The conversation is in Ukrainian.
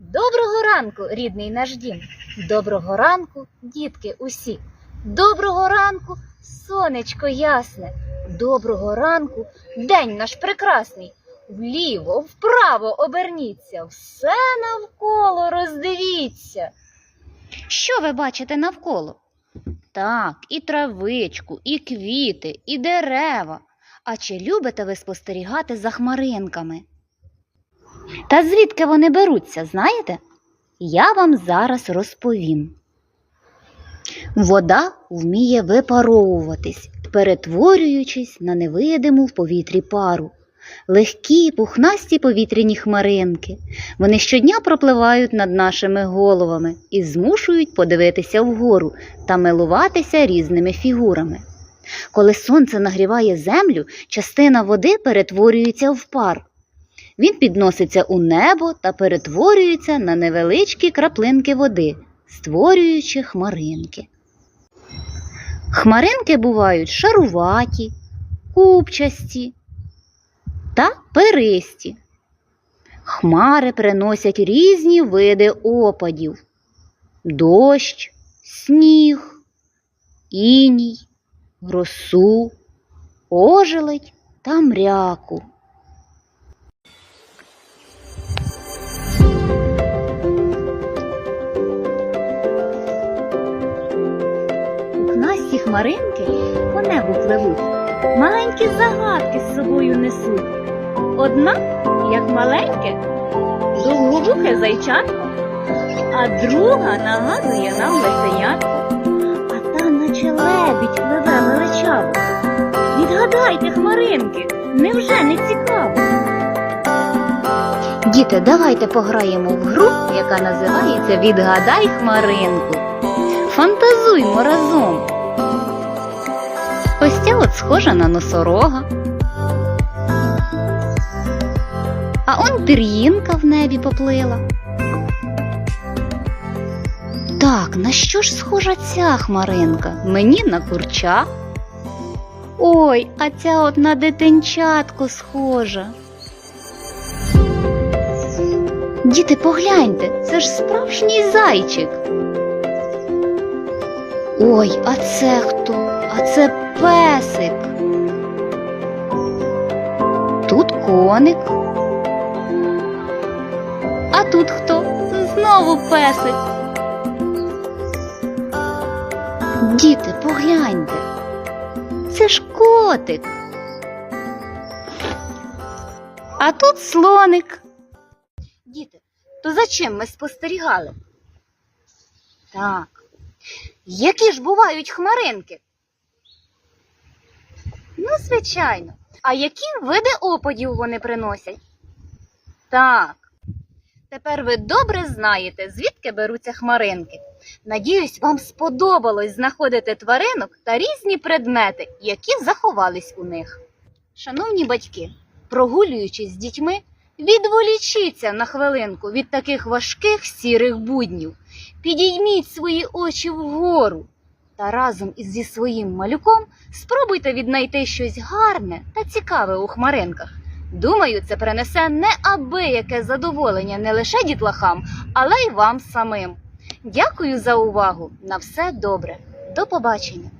Доброго ранку, рідний наш дім. Доброго ранку, дітки усі. Доброго ранку, сонечко ясне. Доброго ранку, день наш прекрасний. Вліво, вправо оберніться, все навколо роздивіться. Що ви бачите навколо? Так, і травичку, і квіти, і дерева. А чи любите ви спостерігати за хмаринками? Та звідки вони беруться, знаєте? Я вам зараз розповім. Вода вміє випаровуватись, перетворюючись на невидиму в повітрі пару. Легкі, пухнасті повітряні хмаринки. Вони щодня пропливають над нашими головами і змушують подивитися вгору та милуватися різними фігурами. Коли сонце нагріває землю, частина води перетворюється в пар. Він підноситься у небо та перетворюється на невеличкі краплинки води, створюючи хмаринки. Хмаринки бувають шаруваті, купчасті та перисті. Хмари приносять різні види опадів: дощ, сніг, іній, росу, ожеледь та мряку. Хмаринки по небу пливуть, маленькі загадки з собою несуть. Одна, як маленьке, довговухе зайчатко, а друга нагадує нам лисенятко. А та наче лебідь пливе величаво. Відгадайте, хмаринки, невже не цікаво? Діти, давайте пограємо в гру, яка називається Відгадай хмаринку. Фантазуймо разом. Ця от схожа на носорога. А он пір'їнка в небі поплила. Так, на що ж схожа ця хмаринка? Мені на курча. Ой, а ця от на дитинчатко схожа. Діти, погляньте, це ж справжній зайчик. Ой, а це хто? Це песик. Тут коник. А тут хто? Знову песик. Діти, погляньте. Це ж котик. А тут слоник. Діти, то за чим ми спостерігали? Так. Які ж бувають хмаринки? Звичайно. А які види опадів вони приносять? Так. Тепер ви добре знаєте, звідки беруться хмаринки. Надіюсь, вам сподобалось знаходити тваринок та різні предмети, які заховались у них. Шановні батьки, прогулюючись з дітьми, відволічіться на хвилинку від таких важких сірих буднів. Підійміть свої очі вгору та разом із зі своїм малюком спробуйте віднайти щось гарне та цікаве у хмаринках. Думаю, це принесе неабияке задоволення не лише дітлахам, але й вам самим. Дякую за увагу. На все добре. До побачення.